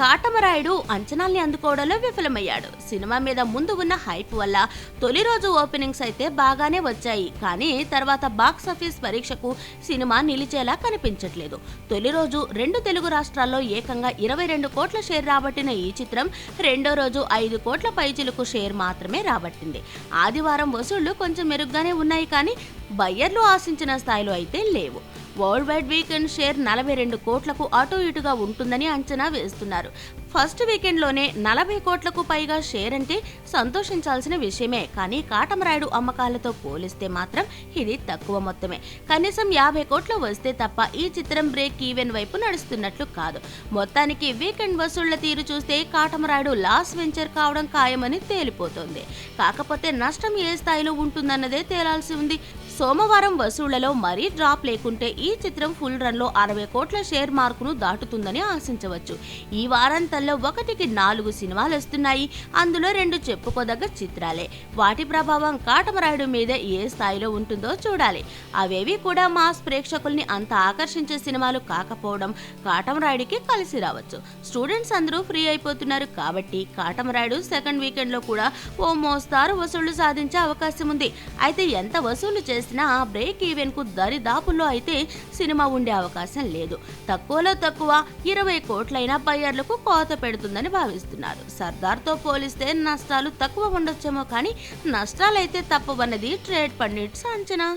Katamarayudu అంచనాల్ని అందుకోవడంలో విఫలమయ్యాడు. Cinema మీద ముందు ఉన్న హైప్ వల్ల తొలి రోజు ఓపెనింగ్స్ అయితే బాగానే వచ్చాయి. కానీ తర్వాత బాక్స్ ఆఫీస్ పరీక్షకు సినిమా నిలిచేలా కనిపించట్లేదు. తొలి రోజు రెండు తెలుగు రాష్ట్రాల్లో ఏకంగా ఇరవై రెండు కోట్ల షేర్ రాబట్టిన ఈ చిత్రం రెండో రోజు ఐదు కోట్ల పైచిలకు షేర్ మాత్రమే రాబట్టింది. ఆదివారం వసూళ్ళు కొంచెం మెరుగ్గానే ఉన్నాయి కానీ బయ్యర్లు ఆశించిన స్థాయిలో అయితే లేవు. వరల్డ్ వైడ్ వీకెండ్ షేర్ నలభై రెండు కోట్లకు అటు ఇటుగా ఉంటుందని అంచనా వేస్తున్నారు. ఫస్ట్ వీకెండ్లోనే నలభై కోట్లకు పైగా షేర్ అంటే సంతోషించాల్సిన విషయమే. కానీ కాటమరాయుడు అమ్మకాలతో పోలిస్తే మాత్రం ఇది తక్కువ మొత్తమే. కనీసం యాభై కోట్లు వస్తే తప్ప ఈ చిత్రం బ్రేక్ ఈవెన్ వైపు నడుస్తున్నట్లు కాదు. మొత్తానికి వీకెండ్ వసూళ్ళ తీరు చూస్తే కాటమరాయుడు లాస్ వెంచర్ కావడం ఖాయమని తేలిపోతోంది. కాకపోతే నష్టం ఏ స్థాయిలో ఉంటుందన్నదే తేలాల్సి ఉంది. సోమవారం వసూళ్ళలో మరీ డ్రాప్ లేకుంటే ఈ చిత్రం ఫుల్ రన్లో అరవై కోట్ల షేర్ మార్కును దాటుతుందని ఆశించవచ్చు. ఈ వారాంతంలో ఒకటికి నాలుగు సినిమాలు వస్తున్నాయి. అందులో రెండు చెప్పుకోదగ్గ చిత్రాలే. వాటి ప్రభావం కాటమరాయుడు మీద ఏ స్థాయిలో ఉంటుందో చూడాలి. అవేవి కూడా మాస్ ప్రేక్షకుల్ని అంత ఆకర్షించే సినిమాలు కాకపోవడం కాటమరాయుడికి కలిసి రావచ్చు. స్టూడెంట్స్ అందరూ ఫ్రీ అయిపోతున్నారు కాబట్టి కాటమరాయుడు సెకండ్ వీకెండ్లో కూడా ఓ మోస్తారు వసూళ్ళు సాధించే అవకాశం ఉంది అయితే ఎంత వసూలు చేసినా బ్రేక్ ఈవెన్కు దరిదాపుల్లో అయితే సినిమా ఉండే అవకాశం లేదు. తక్కువలో తక్కువ ఇరవై కోట్లైన బయ్యర్లకు కోత పెడుతుందని భావిస్తున్నారు. సర్దార్తో పోలిస్తే నష్టాలు తక్కువ ఉండొచ్చేమో కానీ నష్టాలైతే తప్పవన్నది ట్రేడ్ పండిట్స్ అంచనా.